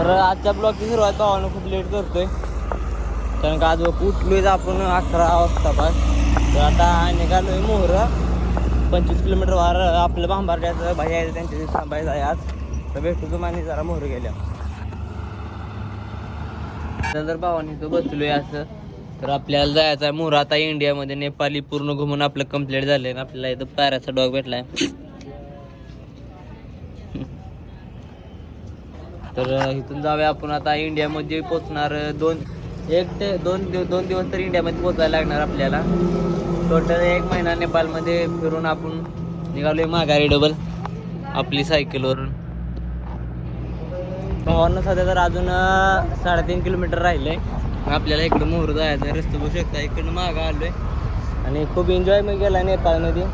तर आजच्या ब्लॉगची सुरुवात भावानं खूप लेट करतोय. कारण का आज उठलोय आपण अकरा वाजता पास तर आता निघालोय मोहर. पंचवीस किलोमीटर वार आपलं भांबारड्याचं भाई आहे त्यांच्या तिथे थांबायचं आहे आज. तर भेटतो तुम्हाला जरा मोहर गेल्या. नंतर भावानी तो बसलोय असं. तर आपल्याला जायचं आहे मोहर. आता इंडियामध्ये नेपाली पूर्ण घुमून आपलं कंप्लीट झालंय. आपल्याला इथं पायऱ्याचा डॉग भेटलाय. तर इथून जाऊया आपण. आता इंडियामध्ये पोचणार दोन एक ते दोन दिव दोन दिवस तर इंडियामध्ये पोचायला लागणार आपल्याला. टोटल एक महिना नेपाळमध्ये फिरून आपण निघालोय माघारी डबल आपली सायकलवरून भावांना सध्या तर अजून साडेतीन किलोमीटर राहिलंय. आपल्याला इकडं मोहर जायचं आहे रस्ते बघू शकता इकडनं मागं आलोय. आणि खूप एन्जॉय मी केला नेपाळमध्ये.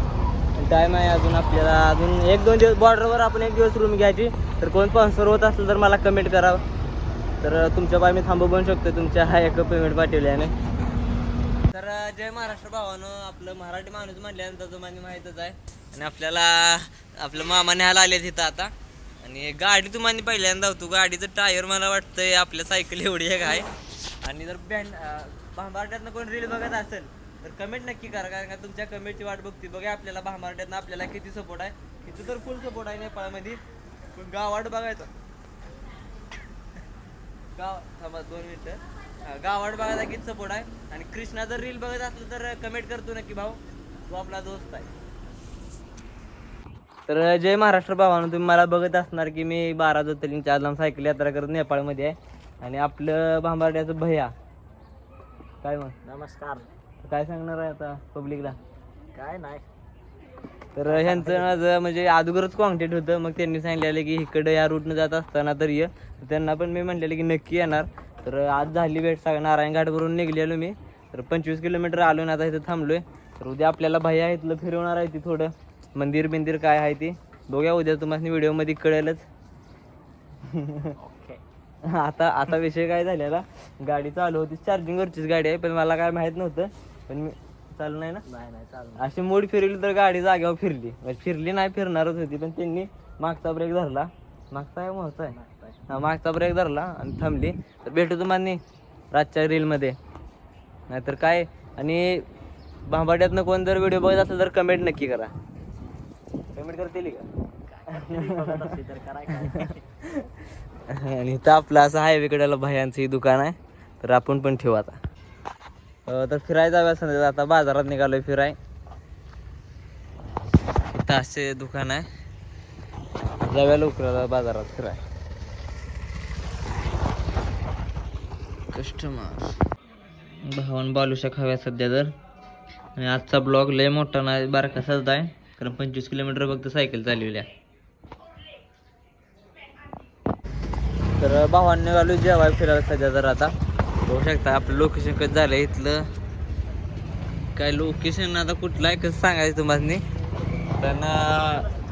टाईम आहे अजून आपल्याला. अजून एक दोन दिवस बॉर्डरवर आपण एक दिवस रूम घ्यायची. तर कोण स्पॉन्सर होत असेल तर मला कमेंट करावं. तर तुमच्या पाय मी थांबू बनू शकतो तुमच्या हा एक पेमेंट पाठवल्याने तर जय महाराष्ट्र भावानं. आपलं मराठी माणूस म्हटल्यानंतर तुम्हाला माहीतच आहे. आणि आपल्याला आपलं मामा न्यायला आले तिथं आता. आणि गाडी तुम्हाला पहिल्यांदा होतो. गाडीचं टायर मला वाटतंय आपल्या सायकल एवढी एक आहे आणि जर बँड भांबारट्यातनं कोण रील बघत असेल तर कमेंट नक्की करा कारण का तुमच्या कमेंटची वाट बघते. बघा आपल्याला भांबारट्यातनं आपल्याला किती सपोर्ट आहे. इथं तर फुल सपोर्ट आहे नेपाळमध्ये. पण गावाड बघायचं. गाव थांबा दोन मिनिटं. गावाड बघायचा किती सपोर्ट आहे. आणि कृष्णा जर रील बघत असलं तर कमेंट करतो नक्की भाऊ. तो आपला दोस्त आहे. तर जय महाराष्ट्र भावानं तुम्ही मला बघत असणार की मी बारा ज्योतिर्लिंगच्या आदलाम सायकल यात्रा करत नेपाळमध्ये आहे. आणि आपलं भांबारड्याचं भैया. काय मग नमस्कार. काय सांगणार आहे आता पब्लिकला काय नाही. तर ह्यांचं माझं म्हणजे अगोदरच कॉन्टॅक्ट होतं. मग त्यांनी सांगितलेलं की इकडं या रूटनं जात असताना तर ये. त्यांना पण मी म्हटलेलं की नक्की येणार. तर आज झाली भेट सगळं. नारायण घाटवरून निघलेलो मी. तर पंचवीस किलोमीटर आलो ना आता इथं थांबलोय. तर उद्या आपल्याला भैया इथलं फिरवणार आहे ती थोडं. मंदिर बिंदिर काय आहे ती. बघूया उद्या तुम्हाला व्हिडिओमध्ये कळेलच. आता आता विषय काय झालेला? गाडी चालू होती. चार्जिंगवरचीच गाडी आहे पण मला काय माहीत नव्हतं. पण मी चालू नाही ना? नाही नाही चालू अशी मूड फिरली तर गाडी जाग्यावर फिरली. म्हणजे फिरली नाही फिरणारच होती पण त्यांनी मागचा ब्रेक धरला. मागचा आहे मोहचा आहे? हा मागचा ब्रेक धरला आणि थांबली. तर भेटू तुम्हाला रातच्या रीलमध्ये नाहीतर काय? आणि भांबाड्यातनं कोण जर व्हिडिओ बघत असेल तर कमेंट नक्की करा. कमेंट करतील का? तर कराय काय आणि इथं आपलं असं हायवेकडेला भयांचं ही दुकान आहे. तर आपण पण ठेवू आता. तर फिरायला जाऊया संध्या. आता बाजारात निघालोय फिराय. इथं असे दुकान आहे. जाऊया लवकर बाजारात फिराय. कस्टमर भावन बालुशा खाव्या सध्या तर. आणि आजचा ब्लॉग लय मोठा नाही बारकासाच आहे. कारण पंचवीस किलोमीटर फक्त सायकल चालवल्या. तर भावांनी घालू जेवाय फिरायला सध्या तर आता. बघू शकता आपलं लोकेशन कसं झालं इथलं. काय लोकेशन आता कुठलं आहे कसं सांगायचं तुम्हाला पण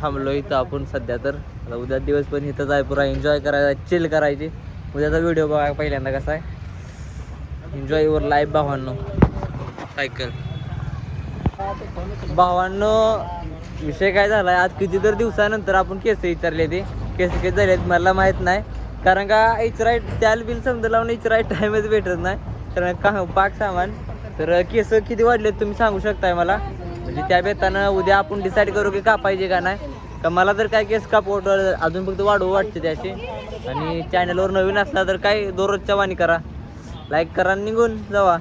थांबलो इथं आपण सध्या तर. आता उद्या दिवस पण इथं जायपूर पुरा एन्जॉय करायचा चिल करायची. उद्याचा व्हिडिओ बघा पहिल्यांदा कसा आहे. एन्जॉय युअर लाईफ भावांनो. सायकल भावांनो विषय काय झालाय आज किती तर दिवसानंतर आपण केस विचारले ते. केस केस झाले मला माहीत नाही. कारण का राईट त्याल बिल समजा लावून इचराय टाइमच भेटत नाही. कारण का पाक सामान. तर केस किती वाढले तुम्ही सांगू शकताय मला? म्हणजे त्या बेतानं उद्या आपण डिसाईड करू की कापायचे का नाही. का मला तर काय केस कापवट अजून फक्त वाढवू वाटते त्याचे. आणि चॅनलवर नवीन असला तर काय दररोजच्या वाणी करा. लाईक करा आणि निघून जावा.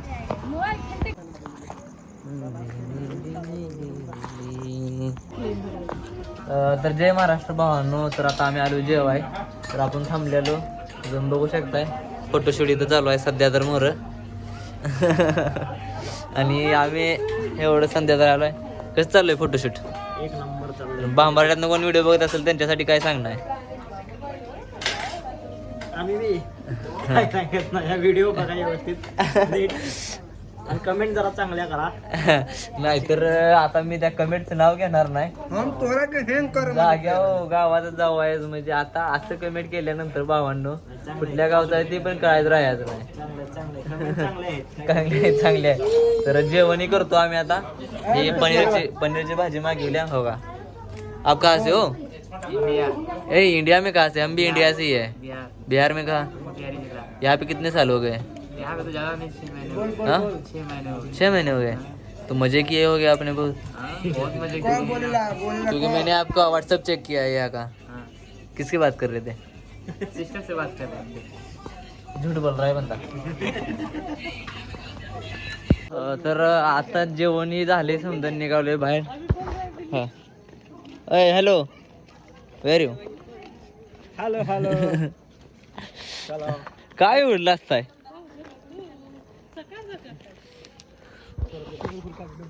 तर जय महाराष्ट्र भावांनो तर आता आम्ही आलो जेवाय. तर आपण थांबलेलो. तुम्ही बघू शकताय. फोटोशूट इथं चालू आहे सध्या तर मोर. आणि आम्ही एवढं संध्या तर आलोय. कसं चालू आहे फोटोशूट एक नंबर चालू बांबाड्यातनं कोण व्हिडिओ बघत असेल त्यांच्यासाठी काय सांगणार? आम्ही बी. काय सांगत नाही. व्हिडिओ बघा व्यवस्थित. आणि कमेंट जरा चांगल्या करा. नाहीतर आता मी त्या कमेंटचं नाव घेणार नाही. जाग्यावर गावात जाऊ आहे म्हणजे आता असं कमेंट केल्यानंतर भावांनो कुठल्या गावचं आहे ते पण कळायचं राहायचं नाही. चांगले चांगले कमेंट चांगले आहेत चांगले आहे, तर जेवणही करतो आम्ही आता. हे पनीरची पनीरची भाजी मागवली हो का? आप कहा से हो? ए इंडिया में कहाँ से? हम भी इंडिया से ही है। बिहार. में कहाँ? यहाँ पे कितने साल हो गए? यहाँ पे तो ज्यादा नहीं हो? छह महीने गए। छः महीने हो गए? तो मज़े किए हो गए आपने बहुत हाँ, बहुत मज़े किए क्योंकि मैंने आपका व्हाट्सअप चेक किया है यहाँ का। हाँ। किसकी बात कर रहे थे? सिस्टर से बात कर रहे हैं। झूठ बोल रहा है बंदा। तर आता जेवणी झाले समजा निघालोय बाहेर. हा. अय hello where you hello hello काय उडलं असताय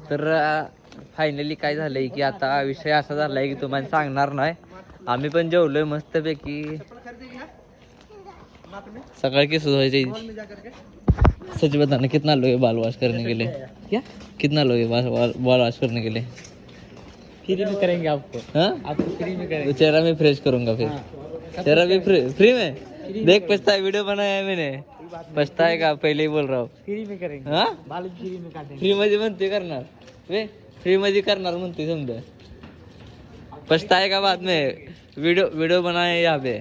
तर फायनली काय झालंय की आता विषय असा झालाय की तुम्हाला सांगणार नाही. आम्ही पण जेवलोय मस्तपैकी. सकाळ की सुधारायची सच बताना कितना लोग बाल वॉश करने के लिए? क्या? कितना लोग बाल बाल वॉश करने के लिए? फ्री में करेंगे आपको। हाँ? आपको फ्री में तो करेंगे चेहरा में फ्रेश करूंगा फिर। चेहरा भी फ्री फ्री में? देख पछता वीडियो बनाया है मैंने। पछताएगा पहले ही बोल रहा हूँ फ्री में करेंगे हाँ? बाल फ्री में काटेंगे फ्री मध्ये म्हणते करणार. वे फ्री मध्ये करणार म्हणते समजा. पछताएगा बाद में वीडियो वीडियो बनाए यहाँ पे